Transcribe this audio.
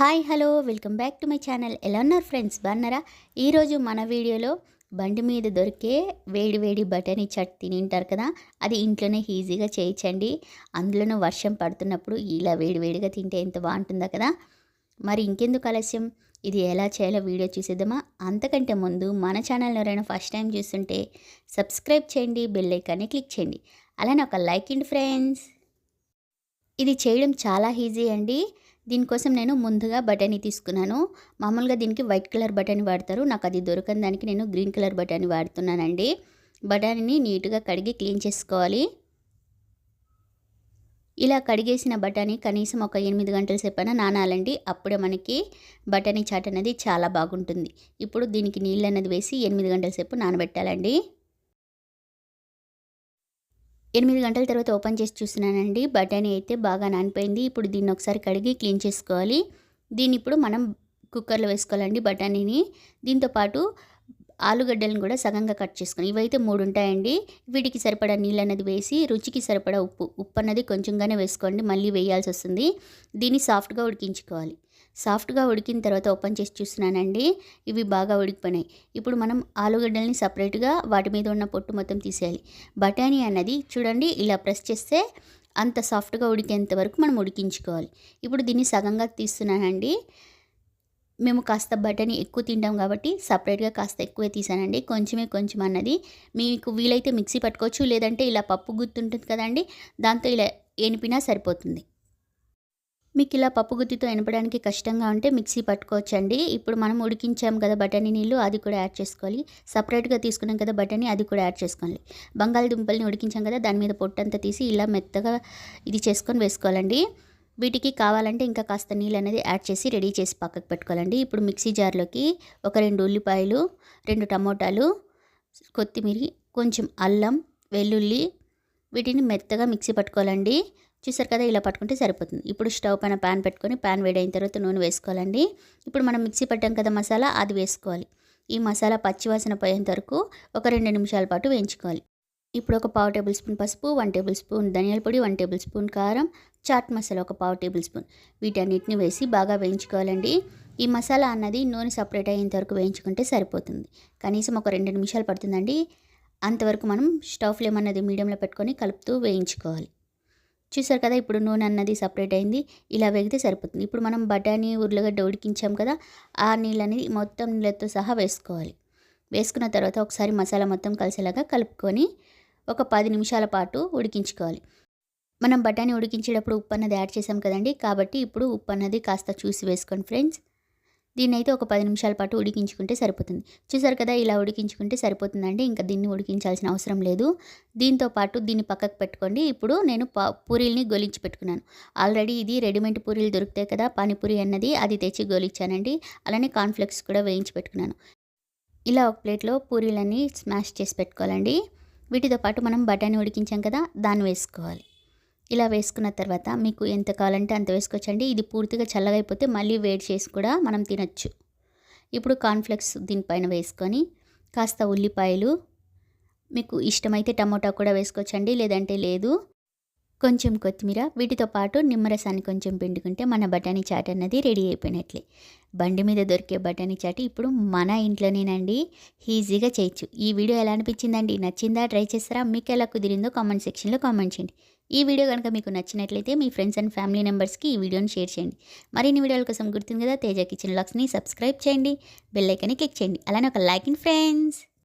Hi hello welcome back to my channel. ఎలా ఉన్నారు friends? బాగున్నారా? ఈరోజు మన వీడియోలో బండి మీద దొరికే వేడి వేడి బటనీ చట్ తినింటారు కదా అది ఇంట్లోనే ఈజీగా చేయించండి. అందులోనూ వర్షం పడుతున్నప్పుడు ఇలా వేడి వేడిగా తింటే ఎంత బాగుంటుందో కదా. మరి ఇంకెందుకు ఆలస్యం? ఇది ఎలా చేయాలో వీడియో చూసేద్దామా? అంతకంటే ముందు మన ఛానల్ ఎవరైనా ఫస్ట్ టైం చూస్తుంటే సబ్స్క్రైబ్ చేయండి బెల్ ఐకాన్ని క్లిక్ చేయండి. అలానే ఒక లైక్ అండి ఫ్రెండ్స్. ఇది చేయడం చాలా ఈజీ అండి. దీనికోసం నేను ముందుగా బటానీ తీసుకున్నాను. మామూలుగా దీనికి వైట్ కలర్ బటానీ వాడతారు. నాకు అది దొరకని దానికి నేను గ్రీన్ కలర్ బటానీ వాడుతున్నానండి. బటానీని నీట్గా కడిగి క్లీన్ చేసుకోవాలి. ఇలా కడిగేసిన బఠానీ కనీసం ఒక ఎనిమిది గంటల సేపైనా నానాలండి. అప్పుడే మనకి బఠానీ చాట్ అనేది చాలా బాగుంటుంది. ఇప్పుడు దీనికి నీళ్ళు అనేది వేసి ఎనిమిది గంటల సేపు నానబెట్టాలండి. ఎనిమిది గంటల తర్వాత ఓపెన్ చేసి చూసినానండి బఠానీ అయితే బాగా నానిపోయింది. ఇప్పుడు దీన్ని ఒకసారి కడిగి క్లీన్ చేసుకోవాలి. దీన్ని ఇప్పుడు మనం కుక్కర్లో వేసుకోవాలండి బఠానీని. దీంతోపాటు ఆలుగడ్డలను కూడా సగంగా కట్ చేసుకుని ఇవైతే మూడు ఉంటాయండి. వీటికి సరిపడా నీళ్ళు అనేది వేసి రుచికి సరిపడా ఉప్పు ఉప్పు అన్నది కొంచెంగానే వేసుకోండి. మళ్ళీ వేయాల్సి వస్తుంది. దీన్ని సాఫ్ట్గా ఉడికించుకోవాలి. సాఫ్ట్గా ఉడికిన తర్వాత ఓపెన్ చేసి చూస్తున్నానండి. ఇవి బాగా ఉడికిపోయినాయి. ఇప్పుడు మనం ఆలుగడ్డల్ని సపరేట్గా వాటి మీద ఉన్న పొట్టు మొత్తం తీసేయాలి. బఠానీ అన్నది చూడండి ఇలా ప్రెస్ చేస్తే అంత సాఫ్ట్గా ఉడికేంత వరకు మనం ఉడికించుకోవాలి. ఇప్పుడు దీన్ని సగంగా తీస్తున్నానండి. మేము కాస్త బటని ఎక్కువ తింటాం కాబట్టి సపరేట్గా కాస్త ఎక్కువే తీసానండి. కొంచెమే కొంచెం అన్నది. మీకు వీలైతే మిక్సీ పట్టుకోవచ్చు లేదంటే ఇలా పప్పు గుర్తుంటుంది కదండి దాంతో ఇలా ఎనిపినా సరిపోతుంది. మీకు ఇలా పప్పు గుత్తితో ఎనపడానికి కష్టంగా ఉంటే మిక్సీ పట్టుకోవచ్చండి. ఇప్పుడు మనం ఉడికించాం కదా బఠానీ నీళ్ళు అది కూడా యాడ్ చేసుకోవాలి. సపరేట్గా తీసుకున్నాం కదా బఠానీ అది కూడా యాడ్ చేసుకోవాలి. బంగాళదుంపల్ని ఉడికించాం కదా దాని మీద పొట్టంతా తీసి ఇలా మెత్తగా ఇది చేసుకొని వేసుకోవాలండి. వీటికి కావాలంటే ఇంకా కాస్త నీళ్ళు అనేది యాడ్ చేసి రెడీ చేసి పక్కకు పెట్టుకోవాలండి. ఇప్పుడు మిక్సీ జార్లోకి ఒక రెండు ఉల్లిపాయలు రెండు టమోటాలు కొత్తిమీర కొంచెం అల్లం వెల్లుల్లి వీటిని మెత్తగా మిక్సీ పట్టుకోవాలండి. చూసారు కదా ఇలా పట్టుకుంటే సరిపోతుంది. ఇప్పుడు స్టవ్ పైన ప్యాన్ పెట్టుకొని ప్యాన్ వేడైన తర్వాత నూనె వేసుకోవాలండి. ఇప్పుడు మనం మిక్సీ పట్టాం కదా మసాలా అది వేసుకోవాలి. ఈ మసాలా పచ్చివాసన పోయేంత వరకు ఒక రెండు నిమిషాల పాటు వేయించుకోవాలి. ఇప్పుడు ఒక పావు టేబుల్ స్పూన్ పసుపు వన్ టేబుల్ స్పూన్ ధనియాల పొడి వన్ టేబుల్ స్పూన్ కారం చాట్ మసాలా ఒక పావు టేబుల్ స్పూన్. వీటన్నిటిని వేసి బాగా వేయించుకోవాలండి. ఈ మసాలా అన్నది నూనె సపరేట్ అయ్యేంత వరకు వేయించుకుంటే సరిపోతుంది. కనీసం ఒక రెండు నిమిషాలు పడుతుందండి. అంతవరకు మనం స్టవ్ ఫ్లేమ్ అన్నది మీడియంలో పెట్టుకొని కలుపుతూ వేయించుకోవాలి. చూసారు కదా ఇప్పుడు నూనె అన్నది సపరేట్ అయింది. ఇలా వేగితే సరిపోతుంది. ఇప్పుడు మనం బఠానీ ఉర్లగడ్డ ఉడికించాం కదా ఆ నీళ్ళని మొత్తం నీళ్ళతో సహా వేసుకోవాలి. వేసుకున్న తర్వాత ఒకసారి మసాలా మొత్తం కలిసేలాగా కలుపుకొని ఒక పది నిమిషాల పాటు ఉడికించుకోవాలి. మనం బఠానీ ఉడికించేటప్పుడు ఉప్పు అన్నది యాడ్ చేసాం కదండి కాబట్టి ఇప్పుడు ఉప్పు అన్నది కాస్త చూసి వేసుకోండి ఫ్రెండ్స్. దీన్ని అయితే ఒక పది నిమిషాల పాటు ఉడికించుకుంటే సరిపోతుంది. చూసారు కదా ఇలా ఉడికించుకుంటే సరిపోతుందండి. ఇంకా దీన్ని ఉడికించాల్సిన అవసరం లేదు. దీంతో పాటు దీన్ని పక్కకు పెట్టుకోండి. ఇప్పుడు నేను పా పూరీల్ని గొలించి పెట్టుకున్నాను. ఆల్రెడీ ఇది రెడీమేడ్ పూరీలు దొరుకుతాయి కదా పానీపూరి అన్నది అది తెచ్చి గోలిచ్చానండి అలానే కాన్ఫ్లెక్స్ కూడా వేయించి పెట్టుకున్నాను. ఇలా ఒక ప్లేట్లో పూరీలన్నీ స్మాష్ చేసి పెట్టుకోవాలండి. వీటితో పాటు మనం బఠానీ ఉడికించాం కదా దాన్ని వేసుకోవాలి. ఇలా వేసుకున్న తర్వాత మీకు ఎంత కావాలంటే అంత వేసుకోవచ్చండి. ఇది పూర్తిగా చల్లగైపోతే మళ్ళీ వేడి చేసి కూడా మనం తినచ్చు. ఇప్పుడు కార్న్ఫ్లెక్స్ దీనిపైన వేసుకొని కాస్త ఉల్లిపాయలు మీకు ఇష్టమైతే టమోటా కూడా వేసుకోవచ్చండి లేదంటే లేదు. కొంచెం కొత్తిమీర వీటితో పాటు నిమ్మరసాన్ని కొంచెం పిండుకుంటే మన బఠానీ చాట్ అన్నది రెడీ అయిపోయినట్లే. బండి మీద దొరికే బఠానీ చాట్ ఇప్పుడు మన ఇంట్లోనేనండి ఈజీగా చేయొచ్చు. ఈ వీడియో ఎలా అనిపించిందండి? నచ్చిందా? ట్రై చేస్తారా? మీకు ఎలా కుదిరిందో కామెంట్ సెక్షన్లో కామెంట్ చేయండి. ఈ వీడియో కనుక మీకు నచ్చినట్లయితే మీ ఫ్రెండ్స్ అండ్ ఫ్యామిలీ మెంబర్స్కి ఈ వీడియోని షేర్ చేయండి. మరిన్ని వీడియోల కోసం గుర్తుంది కదా తేజ కిచెన్ లాక్స్ని సబ్స్క్రైబ్ చేయండి బెల్ ఐకన్ని క్లిక్ చేయండి. అలానే ఒక లైక్ ఇన్ ఫ్రెండ్స్!